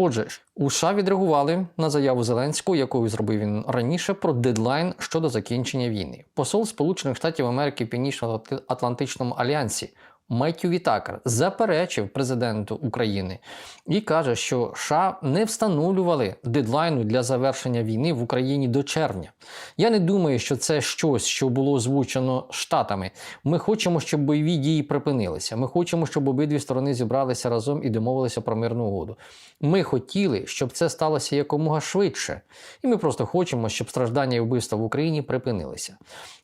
Отже, у США відреагували на заяву Зеленського, яку зробив він раніше, про дедлайн щодо закінчення війни. Посол Сполучених Штатів Америки в Північно-Атлантичному альянсі Меттю Вітакер заперечив президенту України і каже, що США не встановлювали дедлайну для завершення війни в Україні до червня. Я не думаю, що це щось, що було озвучено штатами. Ми хочемо, щоб бойові дії припинилися. Ми хочемо, щоб обидві сторони зібралися разом і домовилися про мирну угоду. Ми хотіли, щоб це сталося якомога швидше, і ми просто хочемо, щоб страждання і вбивства в Україні припинилися.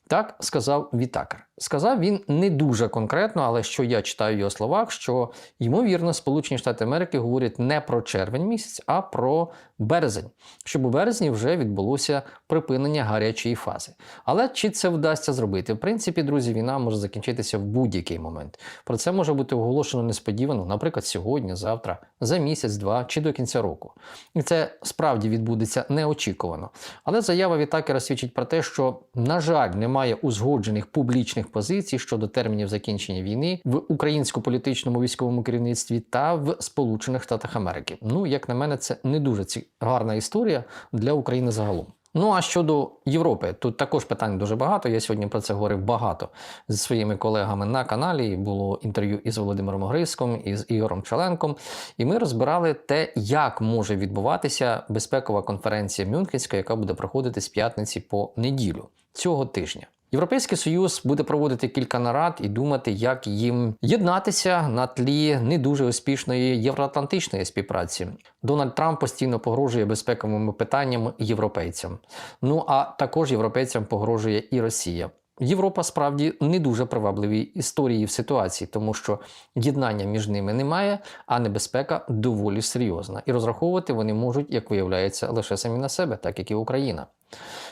Так сказав Вітакер. Сказав він не дуже конкретно, але що я читаю в його словах, що ймовірно Сполучені Штати Америки говорять не про червень місяць, а про березень, щоб у березні вже відбулося припинення гарячої фази. Але чи це вдасться зробити? В принципі, друзі, війна може закінчитися в будь-який момент. Про це може бути оголошено несподівано, наприклад, сьогодні, завтра, за місяць, два чи до кінця року. І це справді відбудеться неочікувано. Але заява Вітакера свідчить про те, що, на жаль, немає узгоджених публічних позицій щодо термінів закінчення війни в українсько-політичному військовому керівництві та в Сполучених Штатах Америки. Ну, як на мене, це не дуже ці... гарна історія для України загалом. Ну а щодо Європи, тут також питань дуже багато. Я сьогодні про це говорив багато зі своїми колегами на каналі. Було інтерв'ю із Володимиром Гриском, із Ігорем Челенком, і ми розбирали те, як може відбуватися безпекова конференція Мюнхенська, яка буде проходити з п'ятниці по неділю цього тижня. Європейський союз буде проводити кілька нарад і думати, як їм єднатися на тлі не дуже успішної євроатлантичної співпраці. Дональд Трамп постійно погрожує безпековими питаннями європейцям. Ну а також європейцям погрожує і Росія. Європа справді не дуже привабливі історії в ситуації, тому що єднання між ними немає, а небезпека доволі серйозна. І розраховувати вони можуть, як виявляється, лише самі на себе, так як і Україна.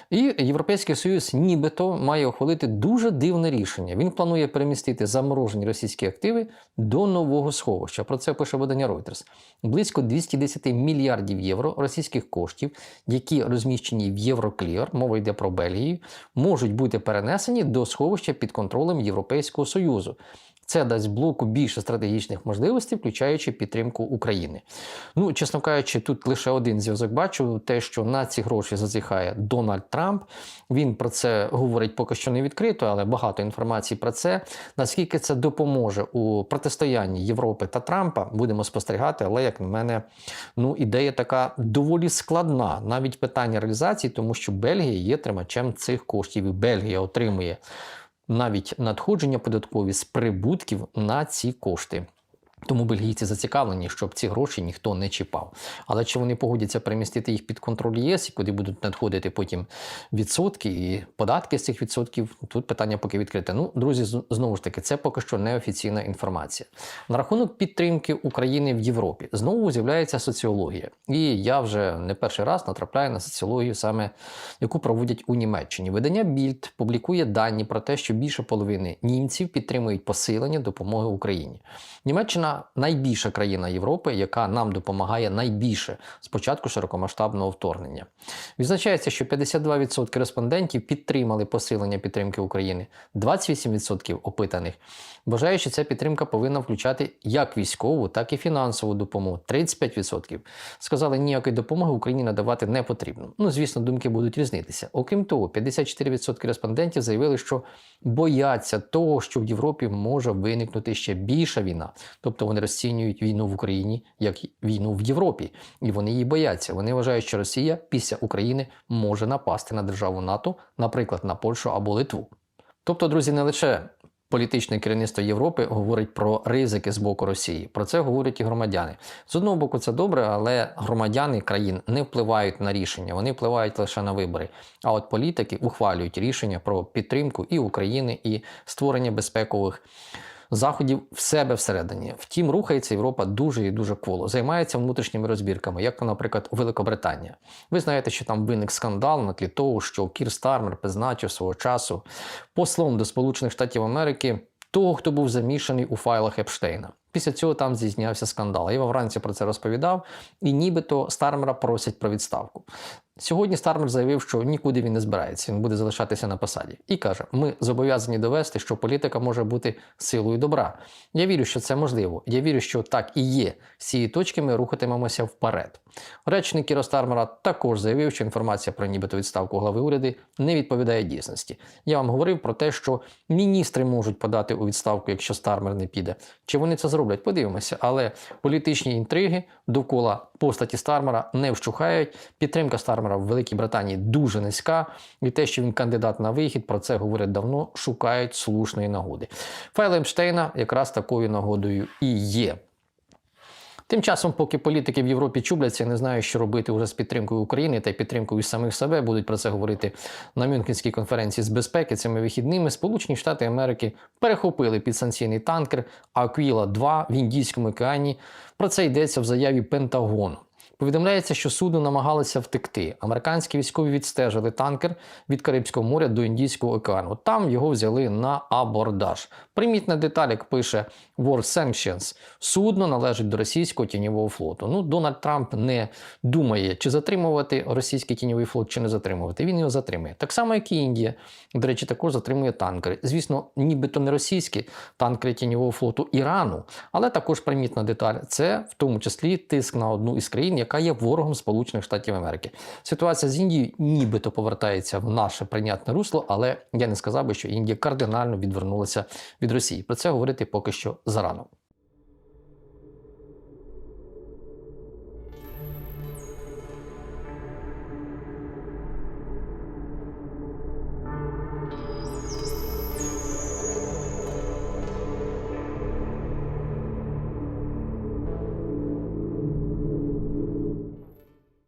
І Європейський Союз нібито має ухвалити дуже дивне рішення. Він планує перемістити заморожені російські активи до нового сховища. Про це пише видання Reuters. Близько 210 мільярдів євро російських коштів, які розміщені в Євроклір, мова йде про Бельгію, можуть бути перенесені до сховища під контролем Європейського Союзу. Це дасть блоку більше стратегічних можливостей, включаючи підтримку України. Ну, чесно кажучи, тут лише один зв'язок бачу: те, що на ці гроші зазіхає Дональд Трамп. Він про це говорить поки що не відкрито, але багато інформації про це. Наскільки це допоможе у протистоянні Європи та Трампа, будемо спостерігати. Але, як на мене, ну ідея така доволі складна, навіть питання реалізації, тому що Бельгія є тримачем цих коштів, і Бельгія отримує навіть надходження податкові з прибутків на ці кошти. Тому бельгійці зацікавлені, щоб ці гроші ніхто не чіпав. Але чи вони погодяться перемістити їх під контроль ЄС, і куди будуть надходити потім відсотки і податки з цих відсотків? Тут питання поки відкрите. Ну, друзі, знову ж таки, це поки що неофіційна інформація. На рахунок підтримки України в Європі знову з'являється соціологія. І я вже не перший раз натрапляю на соціологію, саме яку проводять у Німеччині. Видання Більд публікує дані про те, що більше половини німців підтримують посилення допомоги Україні. Німеччина найбільша країна Європи, яка нам допомагає найбільше з початку широкомасштабного вторгнення. Відзначається, що 52% респондентів підтримали посилення підтримки України, 28% опитаних вважають, що ця підтримка повинна включати як військову, так і фінансову допомогу. 35% сказали, ніякої допомоги Україні надавати не потрібно. Ну, звісно, думки будуть різнитися. Окрім того, 54% респондентів заявили, що бояться того, що в Європі може виникнути ще більша війна. Тобто вони розцінюють війну в Україні як війну в Європі, і вони її бояться. Вони вважають, що Росія після України може напасти на державу НАТО, наприклад, на Польщу або Литву. Тобто, друзі, не лише політичне керівництво Європи говорить про ризики з боку Росії. Про це говорять і громадяни. З одного боку, це добре, але громадяни країн не впливають на рішення, вони впливають лише на вибори. А от політики ухвалюють рішення про підтримку і України, і створення безпекових заходів в себе всередині. Втім, рухається Європа дуже і дуже кволо, займається внутрішніми розбірками, як, наприклад, Великобританія. Ви знаєте, що там виник скандал на тлі того, що Кір Стармер призначив свого часу послом до Сполучених Штатів Америки того, хто був замішаний у файлах Епштейна. Після цього там здійснявся скандал. Я вранці про це розповідав, і нібито Стармера просять про відставку. Сьогодні Стармер заявив, що нікуди він не збирається, він буде залишатися на посаді. І каже: ми зобов'язані довести, що політика може бути силою добра. Я вірю, що це можливо. Я вірю, що так і є. З цієї точки ми рухатимемося вперед. Речник Кіро Стармера також заявив, що інформація про нібито відставку глави уряду не відповідає дійсності. Я вам говорив про те, що міністри можуть подати у відставку, якщо Стармер не піде. Чи вони це зроблять? Подивимося. Але політичні інтриги довкола постаті Стармера не вщухають. Підтримка Стармера в Великій Британії дуже низька. І те, що він кандидат на вихід, про це говорять давно, шукають слушної нагоди. Файл Епштейна якраз такою нагодою і є. Тим часом, поки політики в Європі чубляться, не знають, що робити вже з підтримкою України та підтримкою самих себе, будуть про це говорити на Мюнхенській конференції з безпеки цими вихідними. Сполучені Штати Америки перехопили підсанкційний танкер Аквіла 2 в Індійському океані. Про це йдеться в заяві Пентагону. Повідомляється, що судно намагалося втекти. Американські військові відстежили танкер від Карибського моря до Індійського океану. Там його взяли на абордаж. Примітна деталь, як пише World Sanctions, судно належить до російського тіньового флоту. Ну, Дональд Трамп не думає, чи затримувати російський тіньовий флот, чи не затримувати. Він його затримує. Так само, як і Індія. До речі, також затримує танкери. Звісно, нібито не російські танкери тіньового флоту Ірану, але також примітна деталь це в тому числі тиск на одну із країн, яка є ворогом Сполучених Штатів Америки. Ситуація з Індією нібито повертається в наше прийнятне русло, але я не сказав би, що Індія кардинально відвернулася від Росії. Про це говорити поки що зарано.